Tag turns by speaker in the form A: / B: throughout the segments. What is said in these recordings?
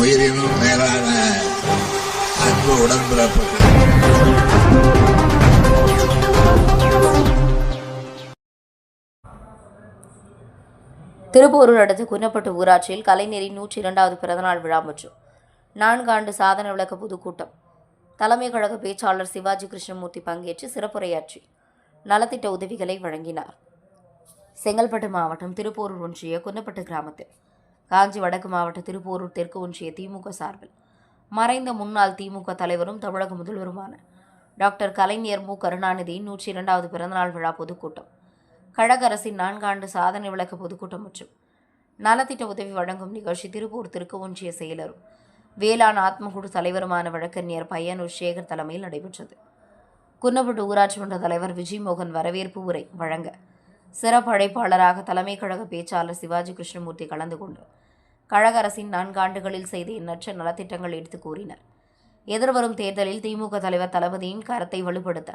A: உயிரினும் மேலான அன்பு உடன்பிறப்பு
B: திருப்பூரூர் அடுத்த குன்னப்பட்டு ஊராட்சியில் கலைஞரின் நூற்றி இரண்டாவது பிறந்தநாள் விழா மற்றும் நான்காண்டு சாதனை விளக்க பொதுக்கூட்டம். தலைமை கழக பேச்சாளர் சிவாஜி கிருஷ்ணமூர்த்தி பங்கேற்று சிறப்புரையாற்றி நலத்திட்ட உதவிகளை வழங்கினார். செங்கல்பட்டு மாவட்டம் திருப்பூரூர் ஒன்றிய குன்னப்பட்டு கிராமத்தில். காஞ்சி வடக்கு மாவட்ட திருப்போரூர் தெற்கு ஒன்றிய திமுக சார்பில். மறைந்த முன்னாள் திமுக தலைவரும் தமிழக முதல்வருமான டாக்டர் கலைஞர் மு. கருணாநிதியின் நூற்றி இரண்டாவது பிறந்தநாள் விழா பொதுக்கூட்டம். கழக அரசின் நான்காண்டு சாதனை விளக்க பொதுக்கூட்டம் மற்றும் நலத்திட்ட உதவி வழங்கும் நிகழ்ச்சி திருப்பூர் தெற்கு ஒன்றிய செயலரும் வேளாண் ஆத்மகுழு தலைவருமான வழக்கறிஞர் பையனூர் சேகர் தலைமையில் நடைபெற்றது. குன்னப்பட்டு ஊராட்சி மன்ற தலைவர் விஜய் மோகன் வரவேற்பு உரை வழங்க சிறப்பு அழைப்பாளராக தலைமை கழக பேச்சாளர் சிவாஜி கிருஷ்ணமூர்த்தி கலந்து கொண்டு கழக அரசின் நான்காண்டுகளில் செய்த எண்ணற்ற நலத்திட்டங்கள் எடுத்து கூறினர். எதிர்வரும் தேர்தலில் திமுக தலைவர் தளபதியின் கரத்தை வலுப்படுத்த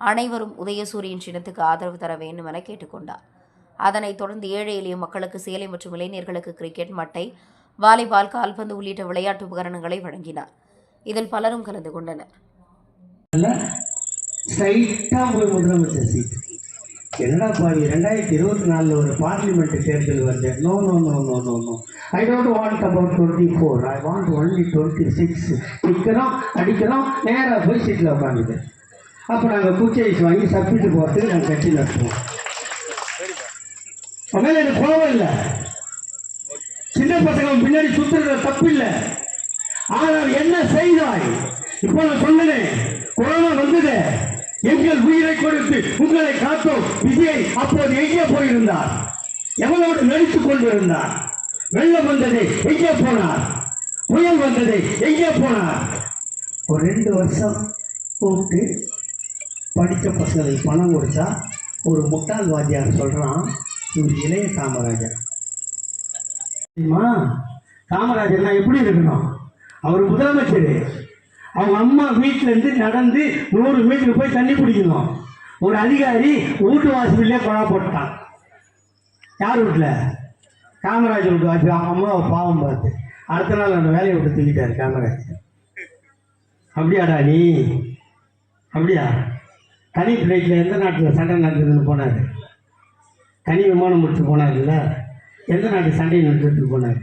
B: அனைவரும் உதயசூரியன் சின்னத்துக்கு ஆதரவு தர வேண்டும் என கேட்டுக்கொண்டார் அதனைத் தொடர்ந்து ஏழை எளிய மக்களுக்கு சேலை மற்றும் இளைஞர்களுக்கு கிரிக்கெட் மட்டை வாலிபால் கால்பந்து உள்ளிட்ட விளையாட்டு உபகரணங்களை வழங்கினார். இதில் பலரும் கலந்து கொண்டனர்
C: ஸ்ட்ரைட்டாக போய் முதலமைச்சர் சீட் என்னடா பாவி ரெண்டாயிரத்தி இருபத்தி நாலில் ஒரு பார்லிமெண்ட் தேர்தல் வருது no no no no no no I don't want about twenty four I want only twenty six நிற்கிறோம் அடிக்கிறோம் நேராக போய் சீட்டில் உட்காந்துது அப்போ நாங்கள் குச்சைஸ் வாங்கி சப்பிட்டு போகிறதுக்கு நாங்கள் கட்சி நடத்துவோம். அதனால எனக்கு கோவம் இல்லை. சின்ன பசங்க பின்னாடி சுற்றுறது தப்பு இல்லை. ஆனால் என்ன செய்தாய்? இப்போ நான் சொன்னேன் கொரோனா வந்தது. உயிரை கொடுத்து உங்களை காத்தோம். விஜய் அப்போது எங்கே போயிருந்தார்? எவனோடு நடித்துக் கொண்டிருந்தார்? வெள்ளம் வந்தது எங்கே போனார்? புயல் வந்தது எங்கே போனார்? ஒரு ரெண்டு வருஷம் கூப்பிட்டு படித்த பசங்களுக்கு பணம் கொடுத்தா ஒரு முட்டாள் வாத்தியார் சொல்கிறான் இவர் இளைய காமராஜர். காமராஜர்னா எப்படி இருக்கணும்? அவர் முதலமைச்சர். அவங்க அம்மா வீட்டிலேருந்து நடந்து நூறு மீட்டர் போய் தண்ணி பிடிக்கணும் ஒரு அதிகாரி வீட்டு வாசல்லே குழா போட்டான். யார் வீட்டில் காமராஜர் வீட்டு வாசி அவங்க அம்மாவை பாவம் பார்த்து. அடுத்த நாள் அந்த வேலையை விட்டு தூக்கிட்டார் காமராஜர். அப்படியாடா நீ? அப்படியா? தனி ஃப்ளைட்டில் எந்த நாட்டில் சண்டை நடக்குதுன்னு போனார்? தனி விமானம் முடிச்சு போனார்ல எந்த நாட்டு சண்டை நடத்துறதுக்கு போனார்?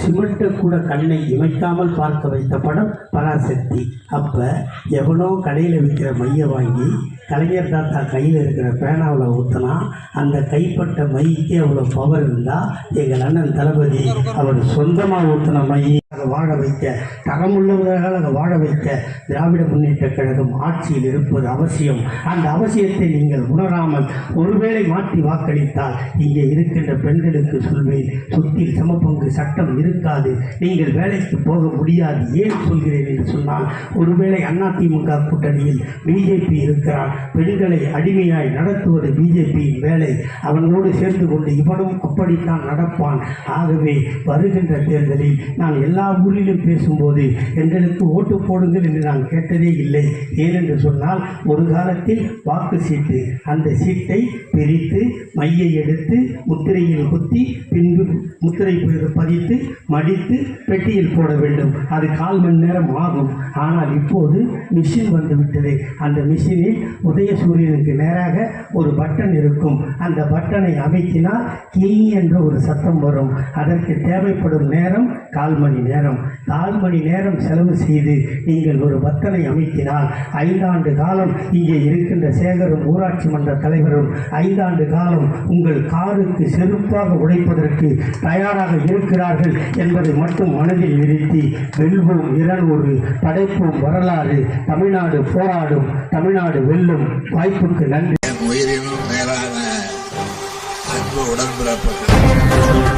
C: சிமெண்ட்டை கூட கண்ணை இமைக்காமல் பார்க்க வைத்த படம் பராசக்தி. அப்போ எவனோ கடையில் விற்கிற மையை வாங்கி கலைஞர் தாத்தா கையில் இருக்கிற பேனாவில் ஊற்றினா அந்த கைப்பட்ட மைக்கு அவ்வளோ பவர் இருந்தால் எங்கள் அண்ணன் தளபதி அவர் சொந்தமாக ஊற்றின மையை வாழ வைக்க தரமுள்ளவர்களால் அதை வாழ வைக்க திராவிட முன்னேற்ற கழகம் ஆட்சியில் இருப்பது அவசியம். அந்த அவசியத்தை நீங்கள் உணராமல் ஒருவேளை மாற்றி வாக்களித்தால் இங்கே இருக்கின்ற பெண்களுக்கு சொல்வேன் சொத்தில் சமபங்கு சட்டம் இருக்காது நீங்கள் வேலைக்கு போக முடியாது ஏன் சொல்கிறேன்? என்று சொன்னால் ஒருவேளை அதிமுக கூட்டணியில் பிஜேபி இருக்கிறார் பெண்களை அடிமையாய் நடத்துவது பிஜேபியின் வேலை அவனோடு சேர்ந்து கொண்டு இவனும் அப்படித்தான் நடப்பான். ஆகவே வருகின்ற தேர்தலில் நான் எல்லா ஊரிலும் பேசும்போது எங்களுக்கு ஓட்டு போடுங்கள் என்று நான் கேட்டதே இல்லை. ஏனென்று சொன்னால் ஒரு காலத்தில் வாக்கு சீட்டு அந்த சீட்டை பிரித்து மையை எடுத்து முத்திரையில் குத்தி பின்பு முத்திரை பதித்து மடித்து பெட்டியில் போட வேண்டும். அது கால் மணி நேரம் ஆகும். ஆனால் இப்போது மிஷின் வந்துவிட்டது அந்த மிஷினில் உதயசூரியனுக்கு நேராக ஒரு பட்டன் இருக்கும். அந்த பட்டனை அமைத்தினால் கீ என்ற ஒரு சத்தம் வரும். அதற்கு தேவைப்படும் நேரம் கால் மணி நேரம். கால் மணி நேரம் செலவு செய்து நீங்கள் ஒரு பத்தனை அமைத்தினால் ஐந்தாண்டு காலம் இங்கே இருக்கின்ற சேகரும் ஊராட்சி மன்ற தலைவரும் ஐந்தாண்டு காலம் உங்கள் காருக்கு செருப்பாக உடைப்பதற்கு தயாராக இருக்கிறார்கள் என்பதை மட்டும் மனதில் நிறுத்தி வெல்வோம் இரநூறு படைப்போம் வரலாறு தமிழ்நாடு போராடும் தமிழ்நாடு வெல்லும் வாய்ப்புக்கு நன்றி.
A: உயிரினும் மேலான அன்பு உடன்பிறப்புகள்